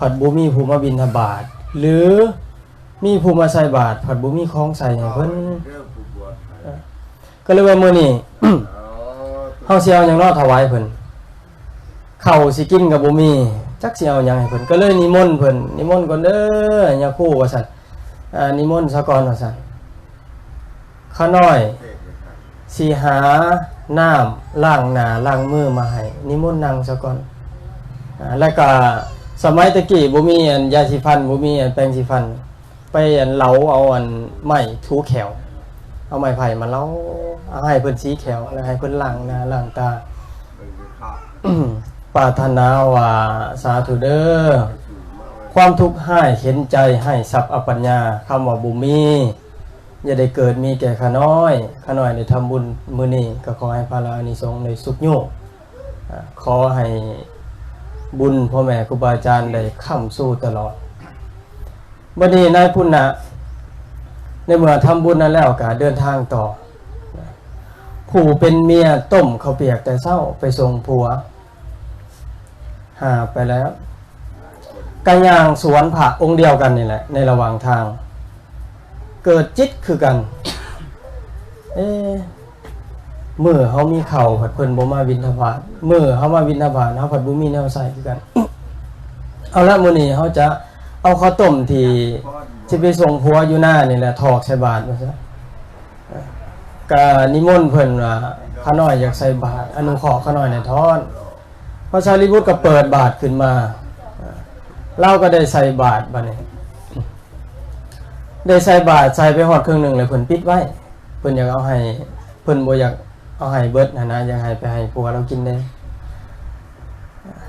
ผัดบุมีภูมาบินทบาท หรือมีภูมาใส่บาท ผัดบุมีของใส่ให้เพิ่นเรื่องผู้บวชให้ก็เลยว่ามื้อนี้เอาเฮาสิเอาหยังเนาะถวายเพิ่นข้าวสิกินก็บ่มีจักสิเอาหยังให้เพิ่นก็เลยนิมนต์เพิ่นนิมนต์ก่อนเด้อย่าคู่ว่าซั่นอ่านิมนต์ซะก่อนว่าซั่นข้าน้อยเทศน์นะครับสิหาน้ำล้างหน้าล้างมือมาให้นิมนต์นั่งซะก่อนอ่าแล้วก็ สมัยตะกี้บ่มีอันยาสีฟันบ่มีอันแปรงสีฟัน ไปอันเหลาเอาอันไม้ถูแขว เอาไม้ไผ่มาเหลาเอาให้เพิ่นสีแขวแล้วให้เพิ่นล้างหน้าล้างตาเป็นข้าวปรารถนาว่าสาธุเด้อสู่มาไว้ความทุกข์ให้เข็นใจให้ทรัพย์อปัญญาคำว่าบุมี อย่าได้เกิดมีแก่ข้าน้อยข้าน้อยได้ทำบุญมื้อนี้ก็ขอให้พระลานิสงส์ในสุขโยกอ่าขอให้ บุญพ่อแม่ครูบาอาจารย์ได้ค้ำสู้ตลอดบัดนี้นายพุทธนะในเมื่อทำบุญนั้นแล้วก็เดินทางต่อ ผู้เป็นเมียต้มเขาเปียกแต่เศร้าไปส่งผัว หาไปแล้วกันยางสวนผักองค์เดียวกันนี่แหละ ในระหว่างทาง เกิดจิตคือกัน เอ๊ เมื่อเขามีเข่าผัดเพิ่นบ่มาวินทบาทเมื่อเขามาวินทบาทเขาผัดบุมีแนวใส่กัน เอาละมื้อนี้เขาจะเอาข้าวต้มที่ที่ไปส่งผัวอยู่หน้านี่แหละถอกใส่บาตรมาซะก็นิมนต์เพิ่นว่าข้าน้อยอยากใส่บาตรอนุเคราะห์ข้าน้อยในทอนพระสารีบุตรก็เปิดบาทขึ้นมาอ่าเราก็ได้ใส่บาทบานี้ได้ใส่บาทใส่ไปหอดครึ่งหนึ่งเลยเพิ่นปิดไว้เพิ่นอยากเอาให้เพิ่นบ่อยาก เอาให้เบิดนะนะอยากให้ไปให้ผัวเรากินได้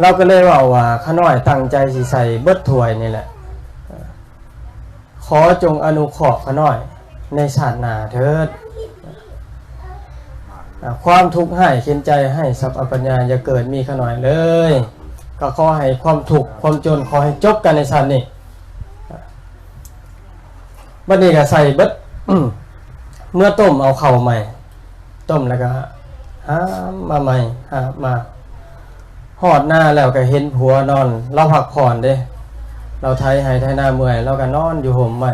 เราก็เลยว่าว่าข้าน้อยตั้งใจสิใส่เบิดถ้วยนี่แหละ ขอจงอนุเคราะห์ข้าน้อยในชาติหน้าเถิดความทุกข์ให้เข็นใจให้ทรัพปัญญาอย่าเกิดมีขน่อยเลย ก็ขอให้ความทุกข์ความจนขอให้จบกันในชาตินี้อ่าบัดนี้ก็ใส่เบิดอื้อเมื่อต้มเอาเข่าใหม่ ต้มแล้วก็หามาใหม่หามาหอดหน้าแล้วก็เห็นผัวนอน เราพักผ่อนเด้เราไทยให้ไทยหน้าเมื่อยเราก็นอนอยู่ห่มใหม่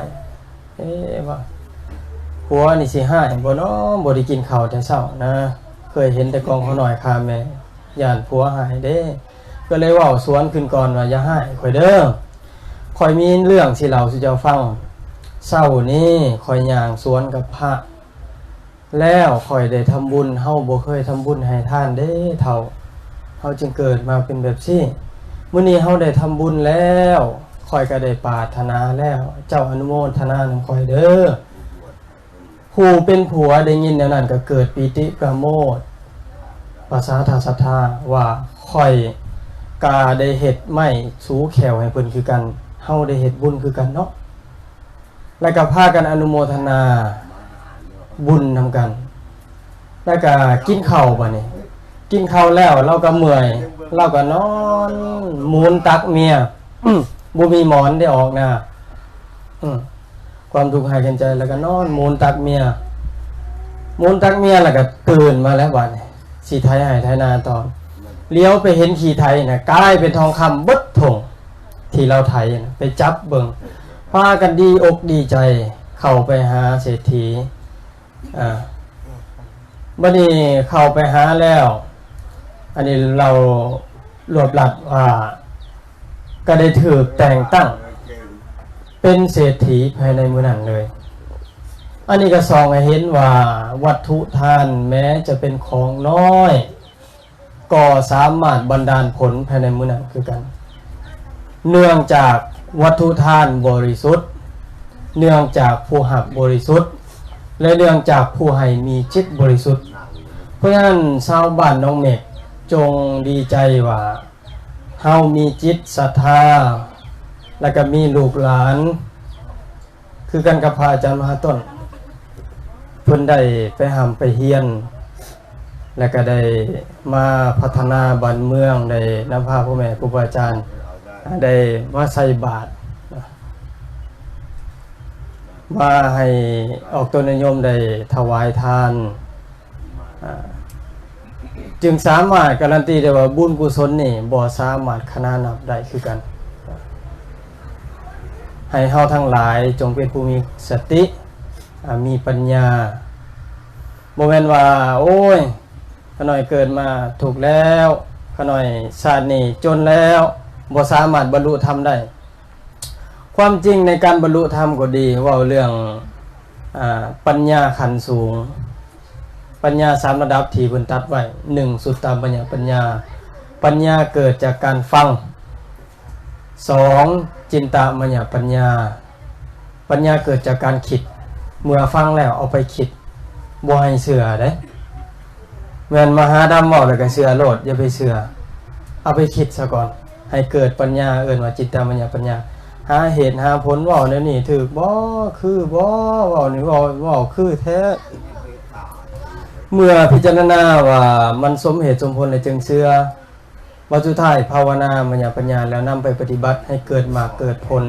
เอ๊ะว่าผัวนี่สิห้าบ่เนาะบ่ได้กินข้าวแต่เช้านะ เคยเห็นแต่กองเขาหน่อยคาแม่ย่านผัวหายเด้ ก็เลยว้าสวนขึ้นก่อนว่าอย่าให้ข่อยเด้อข่อยมีเรื่องสิเล่าสิเจ้าฟังเช้านี้ข่อยย่างสวนกับพระ แล้วข่อยได้ทำบุญเฮาบ่เคยทำบุญให้ท่านเด้เท่าเฮาจึงเกิดมาเป็นแบบนี้มื้อนี้เฮาได้ทำบุญแล้วข่อยก็ได้ปาถนาแล้ว เจ้าอนุโมทนานำข่อยเด้อผู้เป็นผัวได้ยินแนวนั้นก็เกิดปีติประโมทภาษาทาศรัทธาว่าค่อยกาได้เห็ดไม่สูแขวให้เพิ่นคือกันเฮาได้เห็ดบุญคือกันเนาะแล้วก็พากันอนุโมทนา บุญทำกัน แล้วก็กินข้าวบ่นี่กินข้าวแล้วเราก็เมื่อย เราก็นอนหมูนตักเมียอื้อบ่มีหมอนได้ออกหน้าอืมความทุกข์หายกันใจ แล้วก็นอนมูนตักเมียมูนตักเมียแล้วก็ตื่นมาแล้วบัดนี้สีไทยหายไทยนาตอนเลี้ยวไปเห็นขี่ไทยนะกลายเป็นทองคำเบิดถงที่เราไทยนะไปจับเบิงพากันดีอกดีใจ เข้าไปหาเศรษฐี อ่าบัดนี้เข้าไปหาแล้ว อันนี้เรารวบรัดว่าก็ได้ถือแต่งตั้ง เป็นเศรษฐีภายในมือนั้นเลย อันนี้ก็สองให้เห็นว่าวัตถุทานแม้จะเป็นของน้อย ก็สามารถบันดาลผลภายในมือนั้นคือกัน เนื่องจากวัตถุทานบริสุทธิ์ เนื่องจากผู้หับบริสุทธิ์ และเนื่องจากผู้ให้มีจิตบริสุทธิ์ เพราะฉะนั้นชาวบ้านน้องเมกจงดีใจว่าเฮามีจิตศรัทธา แล้วก็มีลูกหลาน คือกันกับพระอาจารย์มหาต้นเพิ่นได้ไปหำไปเฮียน แล้วก็ได้มาพัฒนาบ้านเมืองได้นำพาพ่อแม่ครูบาอาจารย์ได้มาใส่บาตร มาให้ออกตัวนิยมได้ถวายทาน จึงสามารถการันตีได้ว่าบุญกุศลนี่บ่สามารถขนานับได้คือกัน ให้เฮาทั้งหลายจงเป็นผู้มีสติมีปัญญาบ่แมนว่า โอ้ยขน่อยเกิดมาถูกแล้วขน่อยชาตินี้จนแล้วบ่สามารถบรรลุธรรมได้ ความจริงในการบรรลุธรรมก็ดีว่าเรื่องอปัญญาขันสูง ปัญญาสามระดับที่เพิ่นตัดไว้หนึ่งสุตตามปัญญาปัญญา ปัญญาเกิดจากการฟังสองจินตามญญปัญญา ปัญญาเกิดจากการคิด เมื่อฟังแล้วเอาไปคิดบ่ให้เสือเด้แม่นมหาดำบอกแล้วก็เสือโลดอย่าไปเสือเอาไปคิดซะก่อน ให้เกิดปัญญาเอิ้นว่าจิตตามญญปัญญา หาเหตุหาผลว่าเนี่ยนี่ถูกบ่คือบ่ว่านี่ว่าว่าคือแท้เมื่อพิจารณาว่ามันสมเหตุสมผลในจึงเชื่อวัสุดท้ายภาวนามัญญาปัญญาแล้วนำไปปฏิบัติให้เกิดมาเกิดผล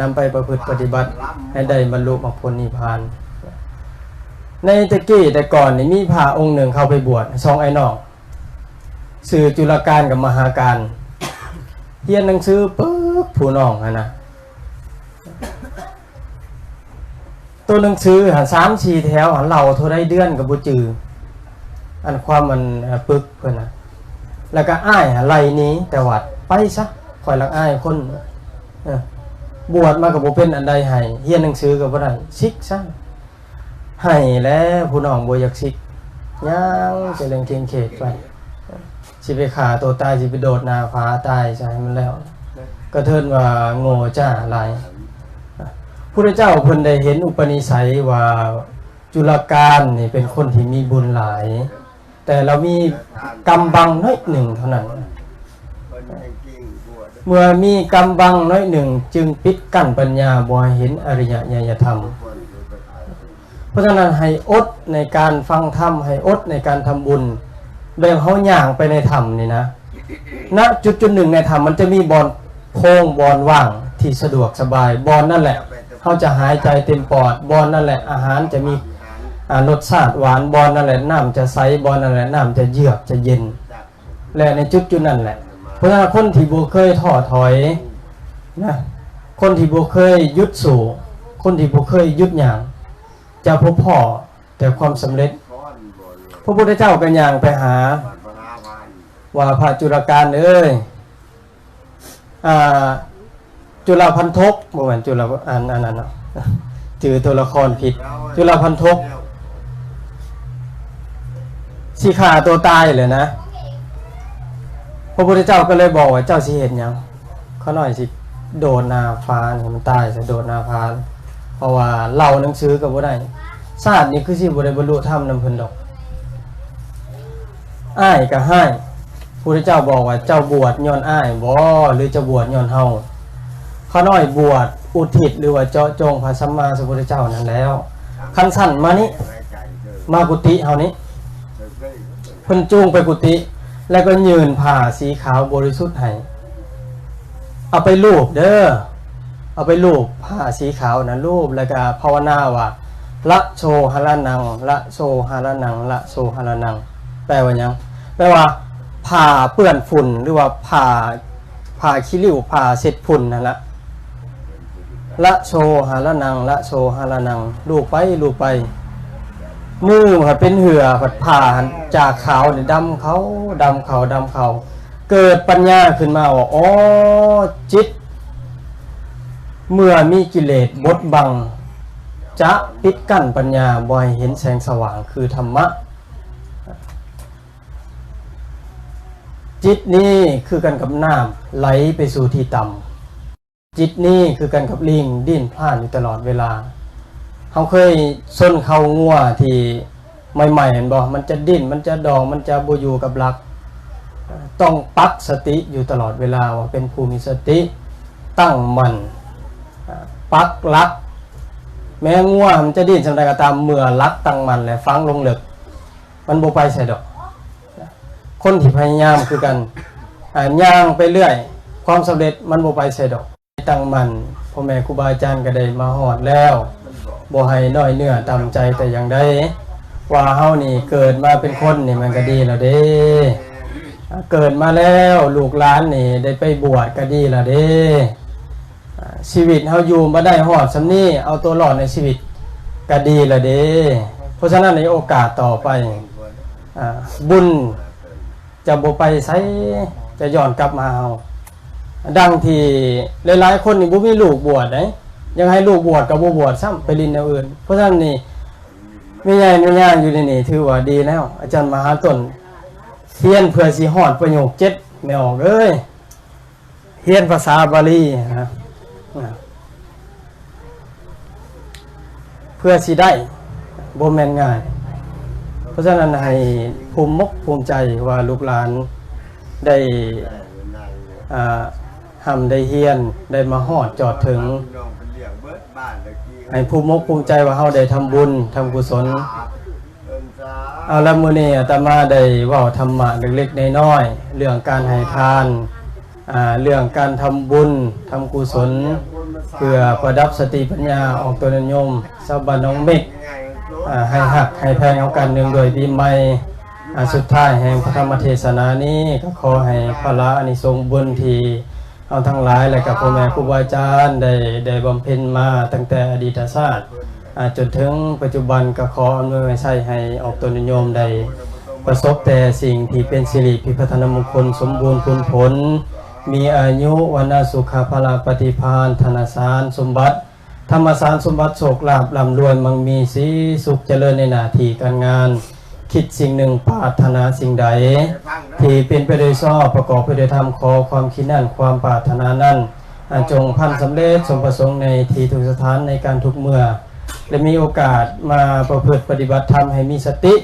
นำไปประพฤติปฏิบัติให้ได้บรรลุมรรคผลนิพพาน ในตะกี้แต่ก่อนนี่มีพระองค์หนึ่งเข้าไปบวชสองไอ้นอกสื่อจุลการกับมหาการเฮียนหนังสือปึ๊ ผู้น้องอะนะตัวหนังสือหันสามชีแถวหันเหล่าเท่าได้เดือนกับบุจือ อันความมันปึกเพื่อนนะแล้วก็อ้ายหาไรนี้แต่วัดไปซะคอยลักอ้ายคนบวชมากับบุเป็นอันใดให้เฮียนหนังสือกับบ่ได้ซิกซะให้แล้วผู้น้องบ่อยากซิกย่างจะเล่งเคียงเขตไปสิไปขาตัวตายสิไปโดดนาฟ้าตายใช่มันแล้ว ก็เทินว่าโง่จ้าหลายพุทธเจ้าเพิ่นได้เห็นอุปนิสัยว่าจุลการนี่เป็นคนที่มีบุญหลาย แต่เรามีกำบังน้อยหนึ่งเท่านั้นเมื่อมีกำบังน้อยหนึ่ง จึงปิดกั้นปัญญาบ่เห็นอริยญาณธรรม เพราะฉะนั้นให้อดในการฟังธรรมให้อดในการทำบุญแบบเฮาย่างไปในธรรมนี่นะณจุดจุดหนึ่งในธรรมมันจะมีบอล โพงบอลว่างที่สะดวกสบายบอลนั่นแหละเขาจะหายใจเต็มปอดบอลนั่นแหละ อาหารจะมีรสชาติหวานบอลนั่นแหละน้ำจะใสบอลนั่นแหละน้ำจะเยือกจะเย็น และในจุดจุดนั่นแหละ เพราะฉะนั้นคนที่บ่เคยท้อถอยนะคนที่บ่เคยยุดสู่ คนที่บ่เคยยุดหยางจะพบพ่อแต่ความสำเร็จ พระพุทธเจ้ากันอย่างไปหา ว่าพระจุลการเอ้ย จุลพันทกบ่แม่นจุลอันอันนั้นเนาะจือตัวละครผิด จุลพันทกสิขาตัวตายเลยนะ พระพุทธเจ้าก็เลยบอกว่าเจ้าสิเห็นยังเขาหน่อยสิโดดนาฟานมันตายสิโดดนาฟาน เพราะว่าเล่าหนังสือก็บ่ได้ชาตินี้คือสิบ่ได้บรรลุธรรมนำเพิ่นดอกอ้ายก็ให้ พุทธเจ้าบอกว่าเจ้าบวชย้อนอ้ายบ่หรือจะบวชย้อนเฮาข้าน้อยบวชอุทิศหรือว่าเจาะจงพระสัมมาสัมพุทธเจ้านั้นแล้วคันสั่นมานี้มากุฏิเฮานี้เพิ่นจูงไปกุฏิแล้วก็ยืนผ้าสีขาวบริสุทธิ์ให้เอาไปลูบเด้อเอาไปลูบผ้าสีขาวนะลูบแล้วก็ภาวนาว่าละโชหะละนังละโชหะละนังละโชหะละนัง แปลว่ายังแปลว่า ผ่าเปื้อนฝุ่นหรือว่าผ่าผ่าขี้ริ้วผ่าเสร็จฝุ่นนั่นละละโชหาละนังละโชหาละนังลูกไปลูกไป มือมันเป็นเหือผัดผ่าจากขาวเนี่ยดำเขาดำเขาดำเขา เกิดปัญญาขึ้นมาว่าอ๋อจิต เมื่อมีกิเลสบดบัง จะปิดกั้นปัญญาบ่ให้เห็นแสงสว่างคือธรรมะ จิตนี้คือกันกับน้ำไหลไปสู่ที่ต่ำจิตนี้คือกันกับลิงดิ้นพล่านอยู่ตลอดเวลาเขาเคยส้นเขางัวที่ใหม่ๆเห็นบ่มันจะดิ้นมันจะดองมันจะบูอยู่กับหลัก ต้องปักสติอยู่ตลอดเวลาว่าเป็นภูมิสติตั้งมันปักลัก แม้งัวมันจะดิ้นสำใดก็ตามเมื่อลักตั้งมันและฟังลงเหลึก มันบ่ไปใส่ดอก คนที่พยายามคือกันย่างไปเรื่อย ความสำเร็จมันบ่ไปใส่ดอกตั้งมันพ่อแม่ครูบาอาจารย์ก็ได้มาฮอดแล้วบ่ให้น้อยเนื้อตามใจแต่อย่างใดว่าเฮานี่เกิดมาเป็นคนนี่มันก็ดีแล้วเด้เกิดมาแล้วลูกหลานนี่ได้ไปบวชก็ดีแล้วเด้ชีวิตเฮาอยู่มาได้ฮอดสำนี้เอาตัวรอดในชีวิตก็ดีและเด้เพราะฉะนั้นในโอกาสต่อไปอบุญ จะบ่ไปไสจะย้อนกลับมาเอาดังที่หลายๆคนนี่บ่มีลูกบวชเด้ยังให้ลูกบวชก็บ่บวชซ้ำไปลินแนวอื่น เพราะฉะนั้นนี่แม่ใหญ่แม่ย่างอยู่ในนี่ถือว่าดีแล้ว อาจารย์มหาตนเฮียนเพื่อสิฮอดประโยค7ไม่ออกเอ้ยเฮียนภาษาบาลีนะนะเพื่อสิได้บ่แม่นง่าย เพราะฉะนั้นให้ ภูมิมกภูมิใจว่าลูกหลานได้ทำได้เฮียนได้มาฮอดจอดถึงน้องเป็นเลี้ยงเบิดบ้านตะกี้ให้ภูมิมกภูมิใจว่าเฮาได้ทำบุญทำกุศลเอาเอาละมือนี้อาตมาได้ว้าธรรมะเล็กๆน้อยๆเรื่องการให้ทานเรื่องการทำบุญทำกุศล เพื่อประดับสติปัญญาออกตัวนิยมสาบาน้องเมฆง่ายๆอ่าให้หักให้แพงเอากันหนึ่งโดยปีใหม่ อ่าสุดท้ายแห่งพระธรรมเทศนานี้ก็ขอให้พระละอานิสงส์บุญทีเอาทั้งหลายและกับพ่อแม่ครูบาอาจารย์ได้ได้บำเพ็ญมาตั้งแต่อดีตชาติจนถึงปัจจุบันก็ขออำนวยไว้ใช้ให้ออกตนนิยมได้ประสบแต่สิ่งที่เป็นสิริพิพัฒนมงคลสมบูรณ์ผลผล มีอายุวันาสุขภาลาปฏิพานธนสารสมบัติ ธรรมสารสมบัติโศกลาบลำรวยมังมีสีสุขเจริญในหน้าที่การงาน คิดสิ่งหนึ่งปรารถนาสิ่งใด ที่เป็นไปโดยชอบประกอบไปโดยธรรมขอความคิดนั่นความปรารถนานั่นอาจงพันสำเร็จสมประสงค์ในทีทุกสถานในการทุกเมื่อ และมีโอกาสมาประพฤติปฏิบัติธรรมให้มีสติ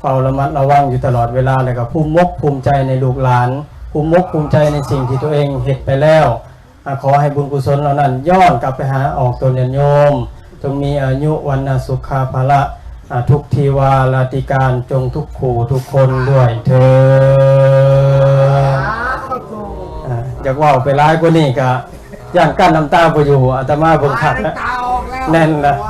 เฝ้าระมัดระวังอยู่ตลอดเวลาแล้วก็ภูมิมกภูมิใจในลูกหลาน ภูมิมกภูมิใจในสิ่งที่ตัวเองเห็นไปแล้วอขอให้บุญกุศลเหล่านั้นย้อนกลับไปหาออกตนญาติโยม จงมีอายุวันนาสุขาภละ ทุกทีวาลาติการจงทุกขู่ทุกคนด้วยเธออ่าอยากเว่าไปร้ายกว่านี้ก็ย่างกั้นน้ำตาไปอยู่อาตมาเบิ่งขัดแล้วตาออกแล้วแน่นละโอ้ย